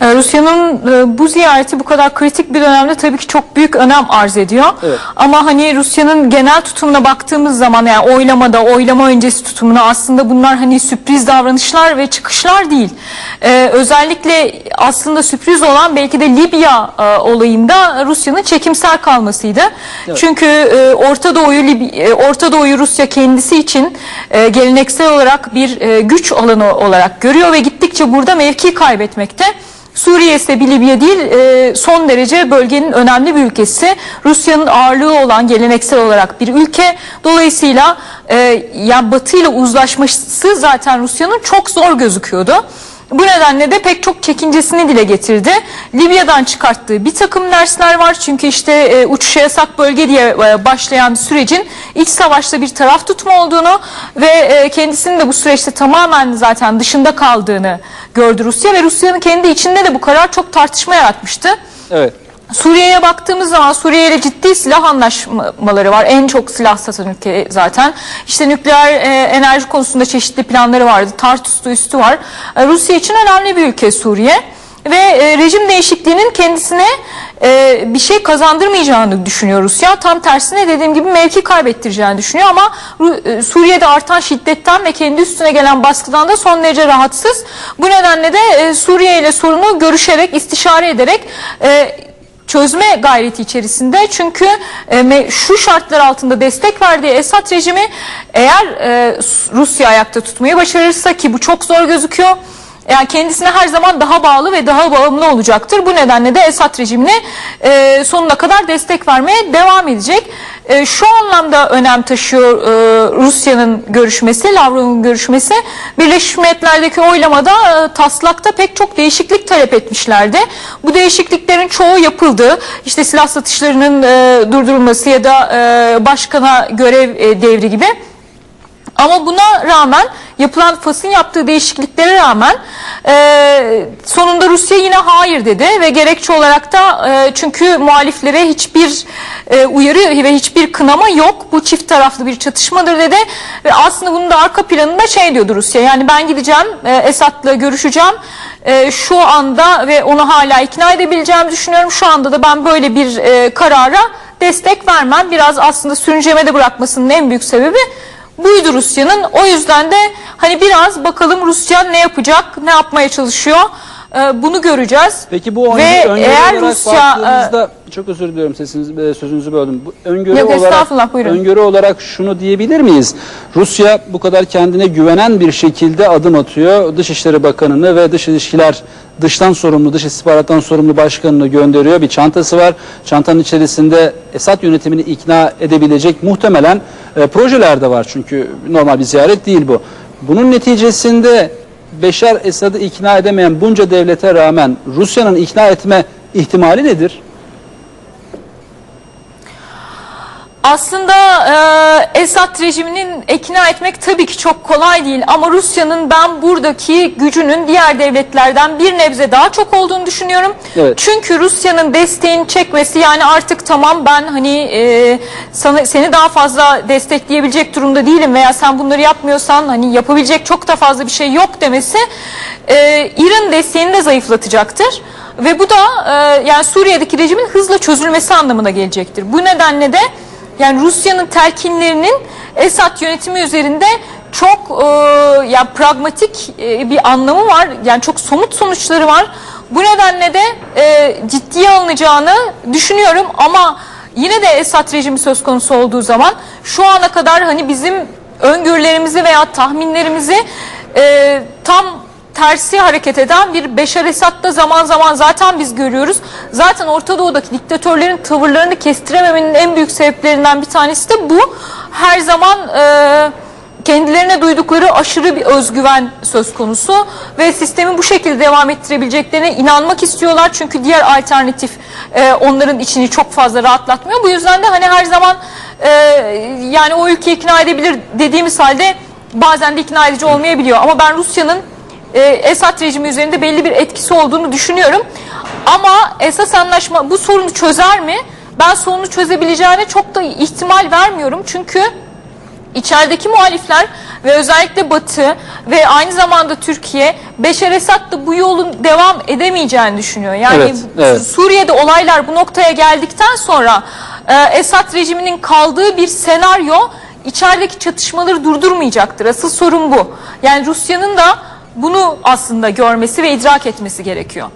Ee, Rusya'nın e, bu ziyareti bu kadar kritik bir dönemde tabii ki çok büyük önem arz ediyor. Evet. Ama hani Rusya'nın genel tutumuna baktığımız zaman yani oylamada, oylama öncesi tutumuna aslında bunlar hani sürpriz davranışlar ve çıkışlar değil. Ee, özellikle aslında sürpriz olan belki de Libya e, olayında Rusya'nın çekimsel kalmasıydı. Çünkü e, Orta Doğu'yu e, Orta Doğu'yu Rusya kendisi için e, geleneksel olarak bir e, güç alanı olarak görüyor ve gittikçe burada mevki kaybetmekte. Suriye ise bir Libya değil e, son derece bölgenin önemli bir ülkesi. Rusya'nın ağırlığı olan geleneksel olarak bir ülke. Dolayısıyla e, yani Batı ile uzlaşması zaten Rusya'nın çok zor gözüküyordu. Bu nedenle de pek çok çekincesini dile getirdi. Libya'dan çıkarttığı bir takım dersler var. Çünkü işte e, uçuşa yasak bölge diye e, başlayan sürecin iç savaşta bir taraf tutma olduğunu ve e, kendisinin de bu süreçte tamamen zaten dışında kaldığını gördü Rusya ve Rusya'nın kendi içinde de bu karar çok tartışma yaratmıştı. Evet. Suriye'ye baktığımız zaman Suriye ile ciddi silah anlaşmaları var. En çok silah satan ülke zaten. İşte nükleer e, enerji konusunda çeşitli planları vardı. Tartus'ta üstü var. E, Rusya için önemli bir ülke Suriye. Ve e, rejim değişikliğinin kendisine e, bir şey kazandırmayacağını düşünüyor Rusya. Tam tersine dediğim gibi mevki kaybettireceğini düşünüyor ama e, Suriye'de artan şiddetten ve kendi üstüne gelen baskıdan da son derece rahatsız. Bu nedenle de e, Suriye ile sorunu görüşerek, istişare ederek e, çözme gayreti içerisinde. Çünkü e, şu şartlar altında destek verdiği Esad rejimi eğer e, Rusya ayakta tutmayı başarırsa ki bu çok zor gözüküyor yani kendisine her zaman daha bağlı ve daha bağımlı olacaktır. Bu nedenle de Esad rejimine e, sonuna kadar destek vermeye devam edecek. E, şu anlamda önem taşıyor e, Rusya'nın görüşmesi, Lavrov'un görüşmesi. Birleşmiş Milletler'deki oylamada e, taslakta pek çok değişiklik talep etmişlerdi. Bu değişikliklerin çoğu yapıldı. İşte silah satışlarının e, durdurulması ya da e, başkana görev e, devri gibi. Ama buna rağmen yapılan Fas'ın yaptığı değişikliklere rağmen e, sonunda Rusya yine hayır dedi ve gerekçe olarak da e, çünkü muhaliflere hiçbir e, uyarı ve hiçbir kınama yok. Bu çift taraflı bir çatışmadır dedi ve aslında bunun da arka planında şey diyordu Rusya yani ben gideceğim e, Esad'la görüşeceğim e, şu anda ve onu hala ikna edebileceğimi düşünüyorum. Şu anda da ben böyle bir e, karara destek vermem. Biraz aslında sürüncemede bırakmasının en büyük sebebi buydu Rusya'nın. O yüzden de hani biraz bakalım Rusya ne yapacak, ne yapmaya çalışıyor e, bunu göreceğiz. Peki bu Ve öngörü, eğer olarak Rusya, e, çok özür diliyorum sesiniz, e, sözünüzü böldüm. Öngörü Yok, olarak buyurun. öngörü olarak şunu diyebilir miyiz? Rusya bu kadar kendine güvenen bir şekilde adım atıyor. Dışişleri Bakanı'nı ve dış ilişkiler dıştan sorumlu, dış istihbarattan sorumlu başkanını gönderiyor. Bir çantası var. Çantanın içerisinde Esad yönetimini ikna edebilecek muhtemelen e, projeler de var. Çünkü normal bir ziyaret değil bu. Bunun neticesinde Beşar Esad'ı ikna edemeyen bunca devlete rağmen Rusya'nın ikna etme ihtimali nedir? Aslında e, Esad rejiminin ikna etmek tabii ki çok kolay değil ama Rusya'nın ben buradaki gücünün diğer devletlerden bir nebze daha çok olduğunu düşünüyorum. Evet. Çünkü Rusya'nın desteğini çekmesi yani artık tamam ben hani e, sana, seni daha fazla destekleyebilecek durumda değilim veya sen bunları yapmıyorsan hani yapabilecek çok da fazla bir şey yok demesi e, İran desteğini de zayıflatacaktır. Ve bu da e, yani Suriye'deki rejimin hızla çözülmesi anlamına gelecektir. Bu nedenle de yani Rusya'nın telkinlerinin Esad yönetimi üzerinde çok e, yani pragmatik e, bir anlamı var. Yani çok somut sonuçları var. Bu nedenle de e, ciddiye alınacağını düşünüyorum ama yine de Esad rejimi söz konusu olduğu zaman şu ana kadar hani bizim öngörülerimizi veya tahminlerimizi e, tam tersi hareket eden bir Beşar Esad da zaman zaman zaten biz görüyoruz. Zaten Orta Doğu'daki diktatörlerin tavırlarını kestirememenin en büyük sebeplerinden bir tanesi de bu. Her zaman e, kendilerine duydukları aşırı bir özgüven söz konusu ve sistemi bu şekilde devam ettirebileceklerine inanmak istiyorlar. Çünkü diğer alternatif e, onların içini çok fazla rahatlatmıyor. Bu yüzden de hani her zaman e, yani o ülkeyi ikna edebilir dediğimiz halde bazen de ikna edici olmayabiliyor. Ama ben Rusya'nın e, Esad rejimi üzerinde belli bir etkisi olduğunu düşünüyorum. Ama esas anlaşma bu sorunu çözer mi? Ben sorunu çözebileceğine çok da ihtimal vermiyorum. Çünkü içerideki muhalifler ve özellikle Batı ve aynı zamanda Türkiye Beşer Esad da bu yolun devam edemeyeceğini düşünüyor. Yani Evet, evet. Suriye'de olaylar bu noktaya geldikten sonra e, Esad rejiminin kaldığı bir senaryo içerideki çatışmaları durdurmayacaktır. Asıl sorun bu. Yani Rusya'nın da bunu aslında görmesi ve idrak etmesi gerekiyor.